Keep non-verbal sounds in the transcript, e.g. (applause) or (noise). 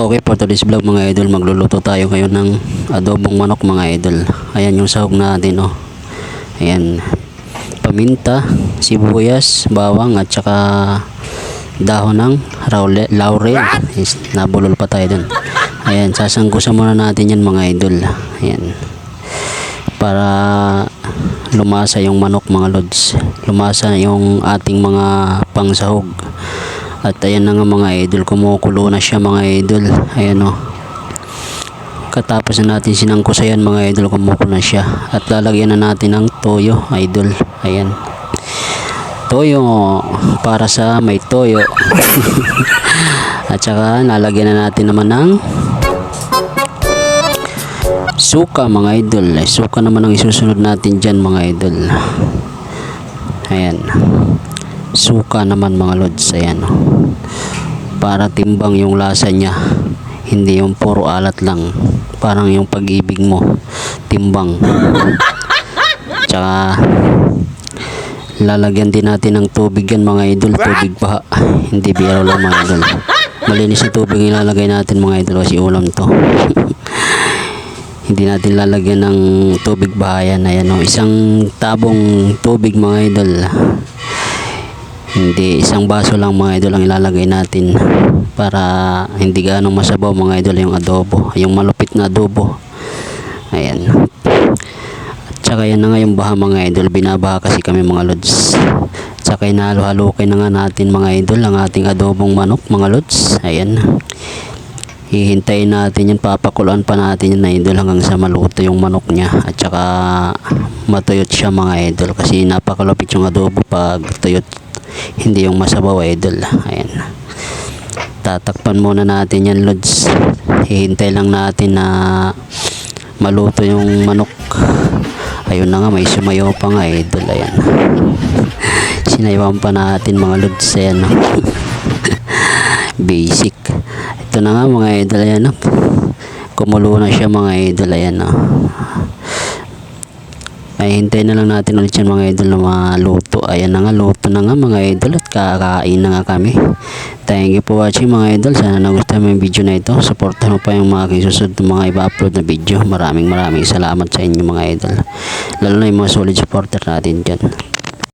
Okay for today's vlog mga idol, magluluto tayo ngayon ng adobong manok mga idol. Ayan yung sahog natin oh. Ayan. Paminta, sibuyas, bawang at saka dahon ng laurel. Is, nabulol pa tayo dun. Ayan, sasangkusan muna natin yan mga idol. Ayan. Para lumasa yung manok mga lods. Lumasa yung ating mga pangsahog. At ayan na nga mga idol, kumukulo na siya mga idol. Ayan o. Katapos na natin sinangkusayan mga idol, kumukulo na siya. At lalagyan na natin ng toyo, idol. Ayan. Toyo para sa may toyo. (laughs) At saka lalagyan na natin naman ng suka mga idol. Suka naman ang isusunod natin dyan mga idol. Ayan suka naman mga lods ayan oh. para timbang yung lasa niya hindi yung puro alat lang. Parang yung pag-ibig mo timbang. (laughs) Tsaka lalagyan din natin ng tubig yan mga idol. Tubig pa hindi biro lang mga idol. Malinis na tubig ilalagay natin mga idol. Kasi ulam to. (laughs) Hindi natin lalagyan ng tubig bahayan ayan oh. isang tabong tubig mga idol hindi isang baso lang mga idol ang ilalagay natin para hindi ganong masabaw mga idol yung adobo yung malupit na adobo. Ayan. At saka yan na nga yung baha mga idol binabaha kasi kami mga lods. At saka inahalo-halukay na nga natin mga idol ang ating adobong manok mga lods. Ayan. Hihintayin natin yan papakuluan pa natin yan na idol hanggang sa maluto yung manok niya. At saka matuyot siya mga idol kasi napakalupit yung adobo pag tuyot hindi yung masabaw idol. Ayan. Tatakpan muna natin yan lods. Hihintay lang natin na maluto yung manok. Ayun na nga may sumayo pa nga idol. Ayan. Sinayawan pa natin mga lods. Ayan (laughs) basic. Ito na nga mga idol. Ayan kumulo na siya mga idol. Ayan no? Ay hintayin na lang natin ulit yan mga idol na maluto. Ayan na nga luto na nga mga idol at kakain na nga kami. Thank you for watching mga idol. Sana nagustuhan mo yung video na ito. Supportan mo pa yung mga aking na mga ipa-upload na video. Maraming maraming salamat sa inyo mga idol. Lalo na yung mga solid supporter natin dyan